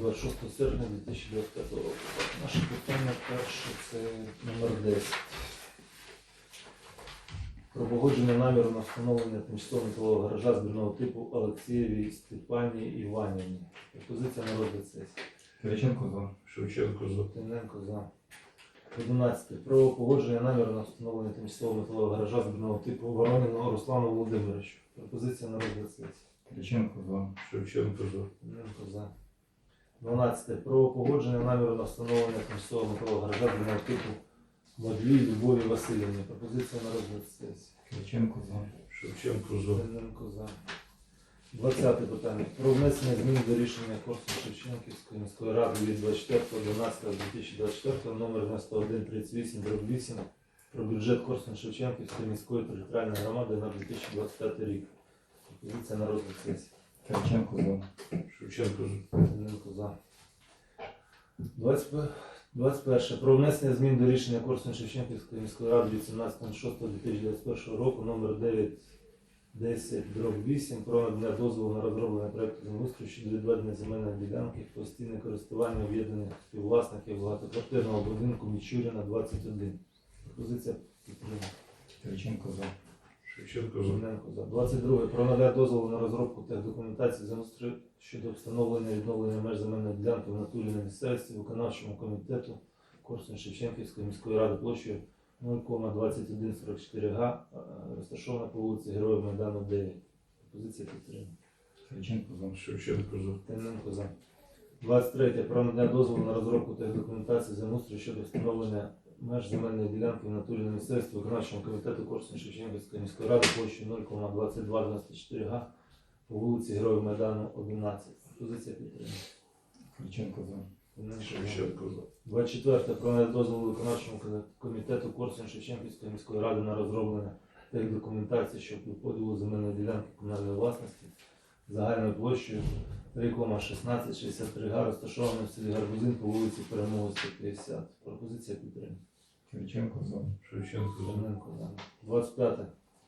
26 серпня 2025 року. Наше питання перше це номер 10. Про погодження наміру на встановлення тимчасового металового гаража збірного типу Олексієвій Степані Іванівні. Пропозиція на розгляд сесії. Кириченко за. Шевченко за. Тимненко за. 11. Про погодження наміру на встановлення тимчасового металового гаража збірного типу Вороніного Руслану Володимировичу. Пропозиція на розгляд сесії. Кириченко за. Шевченко за. Тимненко за. 12. Про погодження наміру на встановлення тимчасового металового гаража збірного типу Модлій Любові Васильівні. Пропозиція на розгляд сесії. Кириченко за. Шевченко за. Тимненко за. 20 питання. Про внесення змін до рішення Корсу Шевченківської міської ради від 24.12.2024 номер 9138 8 про бюджет Корсун Шевченківської міської територіальної громади на 2025 рік. Пропозиція на розгляд сесії. Кириченко за. Шевченко за. За. 21. 21. Про внесення змін до рішення Корсун Шевченківської міської ради від 17.06.2021 року номер 9 10 дроб 8 про надання дозволу на розроблення проекту землеустрою щодо відведення земельної ділянки в постійне користування об'єднаних співвласників багатоквартирного будинку Мічуріна 21. Пропозиція підтримана. Кириченко за. Шевченко за. Жирненко за. 22. Про надання дозволу на розробку техдокументації землеустрою щодо встановлення і відновлення меж земельної ділянки в натурі на місцевості виконавчому комітету Корсун Шевченківської міської ради площею 0,2144 га, е, розташована по вулиці Героїв Майдану 9. Пропозиція підтримана. Кириченко за. Шевченко за. Тимненко за. 23. Про надання дозволу на розробку техдокументації землеустрою щодо встановлення меж земельної ділянки в натурі на місцевості виконавчого комітету Корсун Шевченківської міської ради площею 0,2294 га по вулиці Героїв Майдану 11. Пропозиція підтримана. Кириченко за. Шевченко за. 24. Про надання дозволу виконавчому комітету Корсун Шевченківської міської ради на розроблення техдокументації щодо поділу земельної ділянки комунальної власності загальною площею 3,1663 га, розташованої в селі Гарбузин по вулиці Перемоги 150. Пропозиція підтримана. Кириченко за. Шевченко за. Черненко, да. 25.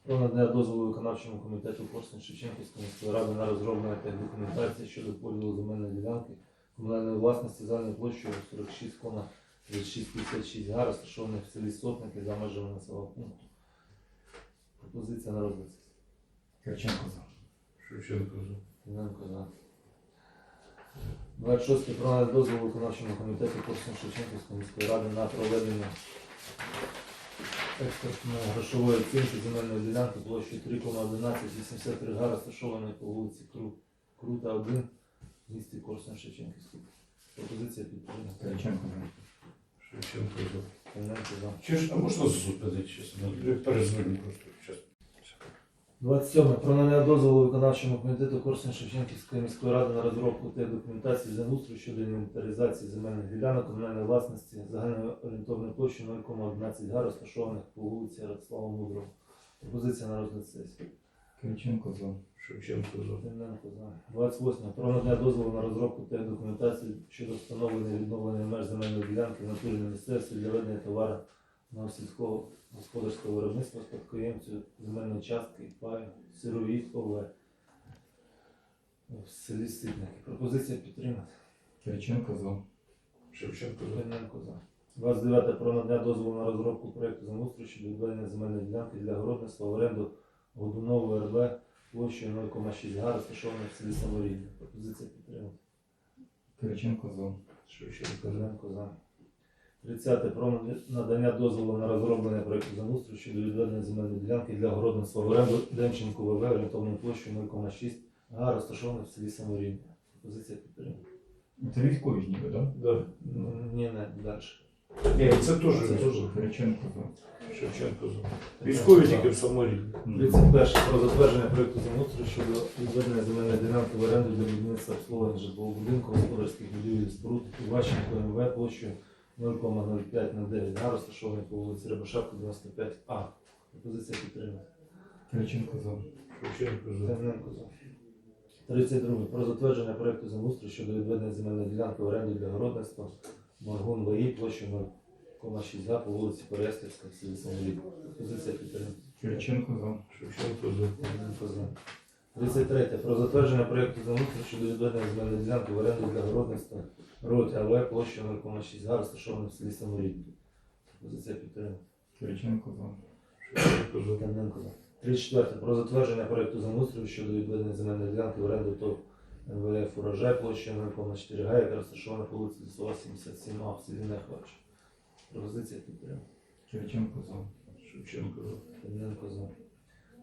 Про надання дозволу виконавчому комітету Корсун Шевченківської міської ради на розроблення техдокументації щодо поділу земельної ділянки комунальної власності загальною площею 46,3656 га, розташованих в селі Сотники за межами населеного пункту. Пропозиція на розгляд. Кириченко за. Шевченко за. Тимненко за. 26. Про надання дозволу виконавчому комітету Корсун Шевченківської міської ради на проведення експертної грошової оцінки земельної ділянки площі 3,1183 га, розташованої по вулиці Кру- Крута 1 в місті Корсун Шевченківський. Пропозиція підтримана. Шевченко. Шевченко за. Чеш, а можна зупинити, чесно? Я перезвоню просто. Щас. 27. Про надання дозволу виконавчому комітету Корсун Шевченківської міської ради на розробку та документації землеустрою щодо інвентаризації земельних ділянок комунальної власності загальною орієнтовною площею 0,11 га, розташованих по вулиці Ярослава Мудрого. Пропозиція на розгляд сесії. Кириченко за. Шевченко за. Тимненко за. 28. Про надання дозволу на розробку та документації щодо встановлення і відновлення меж земельної ділянки в натурі на для ведення товару на сільського господарського виробництва спадкоємцю земельної частки паю сирові ОВ в селі Ситники. Пропозиція підтримати. Кириченко за. Шевченко за. За. 29. Про надання дозволу на розробку проєкту землеустрою щодо відведення земельної ділянки для городництва в оренду Годунової РБ площею 0,6 га, розташованої в селі Саморідня. Пропозиція підтримати. Кириченко за. Шевченко за. Козенко 30. Про надання дозволу на розроблення проєкту землеустрою щодо відведення земельної ділянки для городництва в оренду Демченку ВВ орієнтовною площею 0,6 га, розташованої в селі Саморідня. Пропозиція підтримати. Це військові ж ніби, так? Да. М, Ні, не, далі. Ні, це теж. Це теж. Кириченко. Шевченко. Військові тільки в саморі. 31. Про затвердження проєкту землеустрою щодо відведення земельної ділянки в оренду для будівництва обслуговування житлового будинку, господарських будівель і споруд Іващенко МВ площею 0,0509 га, розташований по вулиці Рябошапка, 95А. Пропозиція підтримати. Кириченко за. Шевченко за. Тимненко за. 32. Про затвердження проєкту землеустрою щодо відведення земельної ділянки в оренду для городництва Маргун ВАІ площею 0,6 га по вулиці Переяславська в селі Самоліт. Пропозиція підтримати. Кириченко за. Шевченко за. Тимненко за. 33. Про затвердження проєкту землеустрою щодо відведення земельної ділянки в оренду для городництва РОТ АВ площею 0,6 га, розташована в селі Саморідні. Пропозиція підтримана. Кириченко за. Шевченко за. 34. Про затвердження проєкту землеустрою щодо відведення земельної ділянки в оренду ТОВ НВФ «Урожай» площею 0,4 га, яка розташована по вулиці Лісова, 77 А в селі Нехвач. Пропозиція підтримана. Кириченко за. Шевченко за. Клименко за.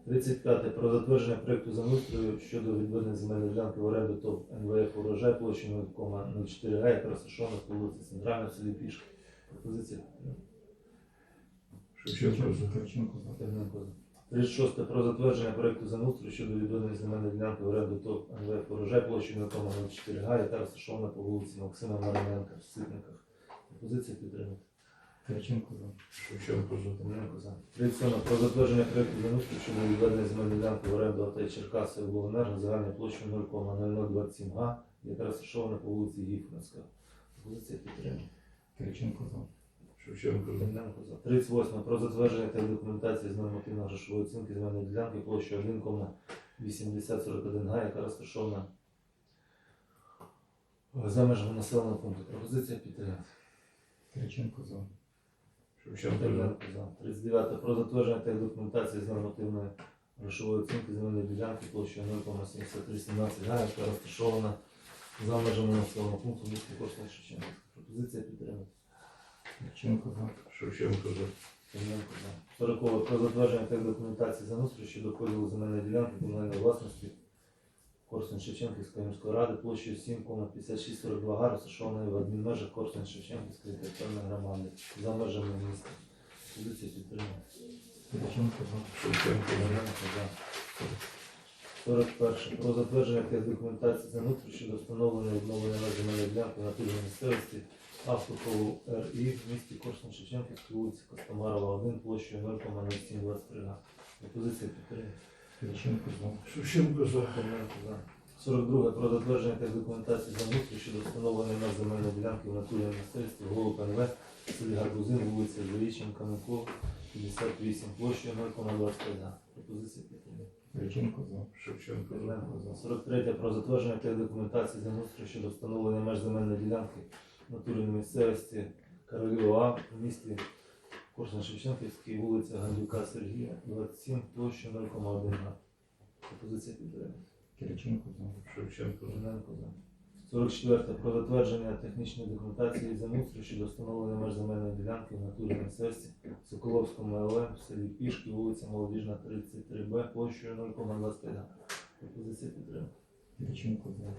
35. Про затвердження проєкту землеустрою щодо відведення земельної ділянки в оренду ТОВ НВФ «Урожай» площею 0,04 га, яка розташована по вулиці Центральна в селі Пішки. Пропозиція. Шевченко за. 36. Про затвердження проєкту землеустрою щодо відведення земельної ділянки в оренду ТОВ НВФ «Урожай» площею 0,04 га, яка розташована по вулиці Максима Марименка в Ситниках. Пропозиція підтримана. Кириченко за. Шевченко за. 37. Про затвердження проєкту землеустрою щодо відведення земельної ділянки в оренду АТ Черкаси обленерго загальною площею 0,0027 га, яка розташована по вулиці Гіфманська. Пропозиція підтримана. Кириченко за. Шевченко за. За. 38. Про затвердження та документації з нормативно-грошової оцінки земельної ділянки площею 1,8041 га, яка розташована за межами населеного пункту. Пропозиція підтримана. Кириченко за. Шевченко за. Терненко 39. Про затвердження та документації з нормативної грошової оцінки земельної ділянки площею 0,7317 га, яка розташована за межами населеного пункту міста Корсна Шевченка. Пропозиція підтримана. Кириченко за. Шевченко за. 40. Про затвердження та документації заносу щодо поділу земельної ділянки комунальної власності Корсун Шевченківської міської ради площею 7,5642 га, розташованої в адмінмежах Корсун Шевченківської територіальної громади за межами міста. Позиція підтримана. За. Шевченко за. 41. Про затвердження та документації заносу щодо встановлення і відновлення земельної ділянки на тижні місцевості Автополу РІ в місті Корсун Шевченківській вулиці Костомарова 1 площею 0,0723 га. Пропозиція підтримана. Кириченко за. Шевченко за. Терненко за. 42. Про затвердження та документації замустрій щодо встановлення меж земельної ділянки в натурі місцевості Голуб НВ, селі Гарбузин, вулиця Заріченка, Микола, 58, площею 0,25 га. Пропозиція підтримана. Кириченко за. Шевченко за. Терненко за. 43. Про затвердження та документації замустрій щодо встановлення меж земельної ділянки в натурі місцевості Королєва А в місті Корсун Шевченківській, вулиця Гандюка Сергія, 27, площею 0,1 га. Пропозиція підтримана. Кириченко за. Шевченко за. Терненко за. 44. Про затвердження технічної документації землеустрою щодо встановлення меж земельної ділянки в натурі місцевості в Соколовському ЛВ в селі Пішки, вулиця Молодіжна, 33Б, площею 0,25 га. Пропозиція підтримана. Кириченко за.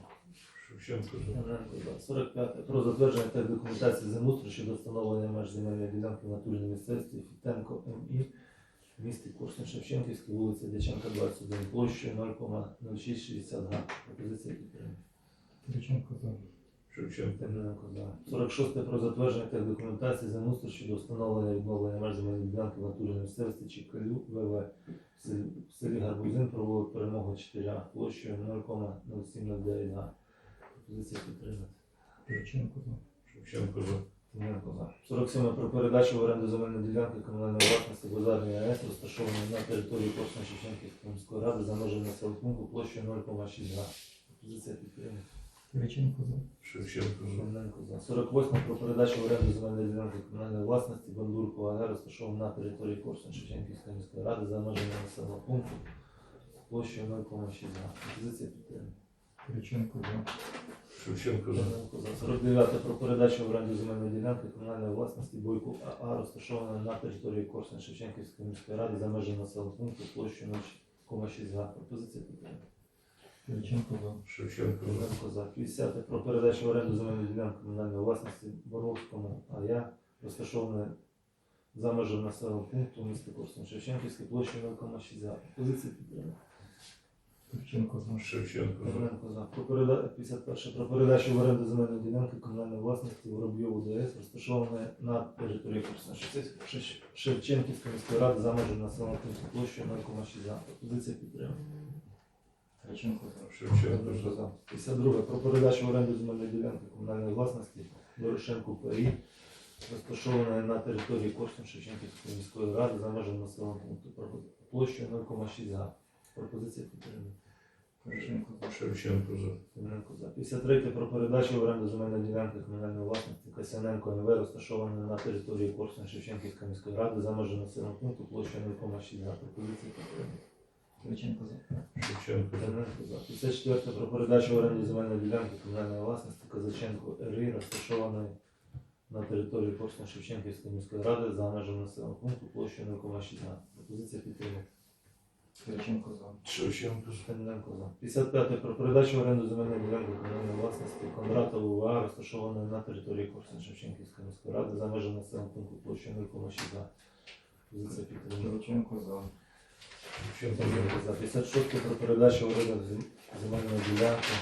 Шевченко за. Терненко за. 45. Про затвердження тех документації землеустрою щодо встановлення меж земельної ділянки в натурі місцевості Фітенко МІ в місті Корсун Шевченківській, вулиця Дяченка, 21, площею 0,0660 га. Пропозиція підтримана. Кириченко за. Шевченко. Терненко за. 46 про затвердження тех документації замустру щодо встановлення відновлення меж земельної ділянки в натурі місцевості Чекалю ВВ в селі, Гарбузин провулок перемоги 4 А площею 0,0709 га. Пропозиція підтримати. Кириченко за. Шевченко за. Терненко за. 47 про передачу в оренду земельної ділянки комунальної власності Базарної АЕС, розташованої на території Корсун Шевченківської міської ради за межами населеного пункту площею 0,6 га. Пропозиція підтримати. Кириченко за. Шевченко за. Шевченко за. 48 про передачу в оренду земельної ділянки комунальної власності Бандурку АГ розташована на території Корсун Шевченківської міської ради за межами населеного пункту площею 0,6 га. Пропозиція підтримана. Кириченко за. Шевченко за. Шевченко за. 49 про передачу в оренду земельної ділянки комунальної власності Бойку АА розташована на території Корсун Шевченківської міської ради за межами населеного пункту площею 0,6 га. Пропозиція підтримана. Кириченко за. Шевченко за. Шевченко за. 50 про передачу в оренду земельної ділянки комунальної власності Боровському АЯ, розташованої за межами населеного пункту міста Корсун Шевченківської площі 0,6 га. Позиція підтримана. Кириченко за. Шевченко за. Шевченко за. Про переда... 51 про передачу в оренду земельної ділянки комунальної власності Воробйову ДС, розташованої на території Корсун Шевченківської- Шевченківської міської ради за межами населеного пункту площі 0,6 га. Позиція підтримана. Кириченко за. Шевченко за. За. 52. Про передачу в оренду земельної ділянки комунальної власності Дорошенку ПІ, розташованої на території Корсун Шевченківської міської ради за межами населеного пункту площею 0,6 га. Пропозиція підтримана. Кириченко за. Шевченко за. Тимненко за. 53 про передачу в оренду земельної ділянки комунальної власності Касяненко НВ, розташованої на території Корсун Шевченківської міської ради за межами населеного пункту площею 0,6 га. Пропозиція підтримана. Кириченко за. Шевченко за. За. 54 про передачу в оренду земельної ділянки комунальної власності Козаченко РІ, розташованої на території Корсун Шевченківської міської ради за межами населеного пункту площею 0,6 га. Пропозиція підтримана. Кириченко за. Шевченко за. Тимненко за. 55 про передачу в оренду земельної ділянки комунальної власності Кондратову ВА, розташованої на території Корсун Шевченківської міської ради за межами населеного пункту площею 0,6 га. Позиція підтримана. Кириченко за. Шевченко за. За 56 про передачу в оренду зем- земельної ділянки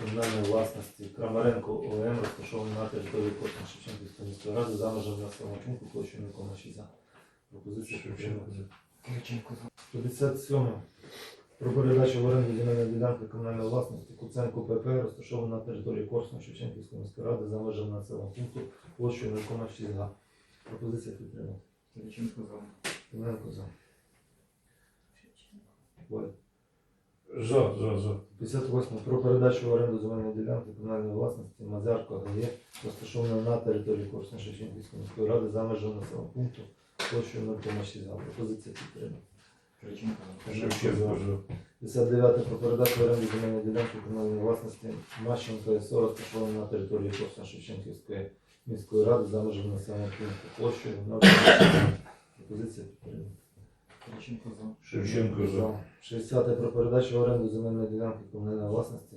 комунальної власності Крамаренко ОМ, розташованої на території Корсун Шевченківської міської ради за межами населеного пункту площею 0,6 га. Пропозиція Шевченко підтримана. За. Кириченко 57. Про передачу в оренду земельної ділянки комунальної власності Куценко ПП, розташована на території Корсуна Шевченківської міської ради за межами населеного пункту площею 0,6 га. Пропозиція підтримана. Кириченко за. Тимненко за. За, за, за. 58. Про передачу в оренду земельної ділянки комунальної власності Мазярко ГЕ, розташована на території Корсуна Шевченківської міської ради за межами населеного пункту площею 0,6 га. Пропозиція підтримана. Кириченко за. Шевченко за. 59 про передачу оренду земельної ділянки комунальної власності Мащенко СО розташована на території Корсуна Шевченківської міської ради за межами населеного пункту площею 0,6. Пропозиція підтримана. Кириченко за. Шевченко за. 60 про передачу оренду земельної ділянки комунальної власності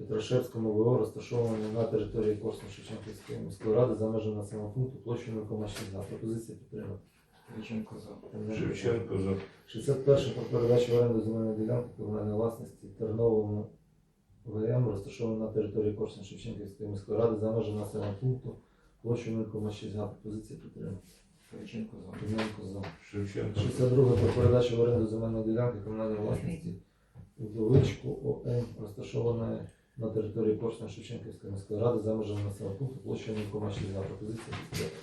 Петрошевському ВО розташованому на території Корсуна Шевченківської міської ради за межами населеного пункту площею 0,6. Пропозиція підтримана. Кириченко за. Шевченко за. 61 про передачу в оренду земельної ділянки комунальної власності Терновому ВМ, розташованому на території Корсун Шевченківської міської ради за межами населеного пункту площею 0,6 га. Пропозиція підтримана. Кириченко за. Тимненко за. Шевченко 62 про передачу в оренду земельної ділянки комунальної власності Удовичку ОМ, розташованої на території Корсун Шевченківської міської ради за межами населеного пункту площею 0,6. Пропозиція підтримана.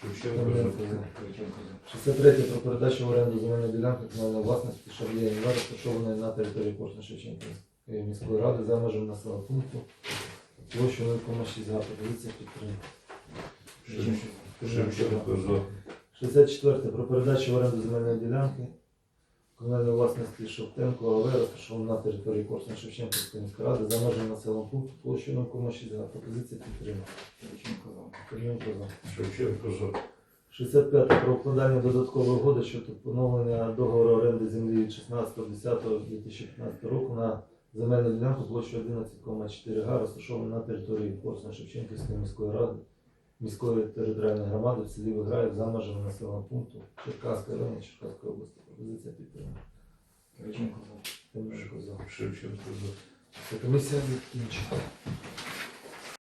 Шевченко Тимненко за. за. Кириченко 63 про передачу в оренду земельної ділянки комунальної власності Шарлія НВ, розташованої на території Корсун Шевченківської міської ради за межами населеного пункту площу 0,6 га. Пропозиція підтримки. За. Шевченко за. 64 про передачу в оренду земельної ділянки комунальної власності Шовтенко АВ, розташованої на території Корсун Шевченківської міської ради за межами населеного пункту площу 0,6 га. Пропозиція підтримки. Кириченко за. Шевченко за. 65 про укладання додаткової угоди щодо поновлення договору оренди землі від 16.10.2015 року на земельну ділянку площею 11,4 га, розташовану на території Корсуна Шевченківської міської ради, міської територіальної громади в селі Виграїв за межами населеного пункту Черкаської району Черкаської області. Пропозиція підтримана. Кириченко за. Шевченко за. Комісія закінчена.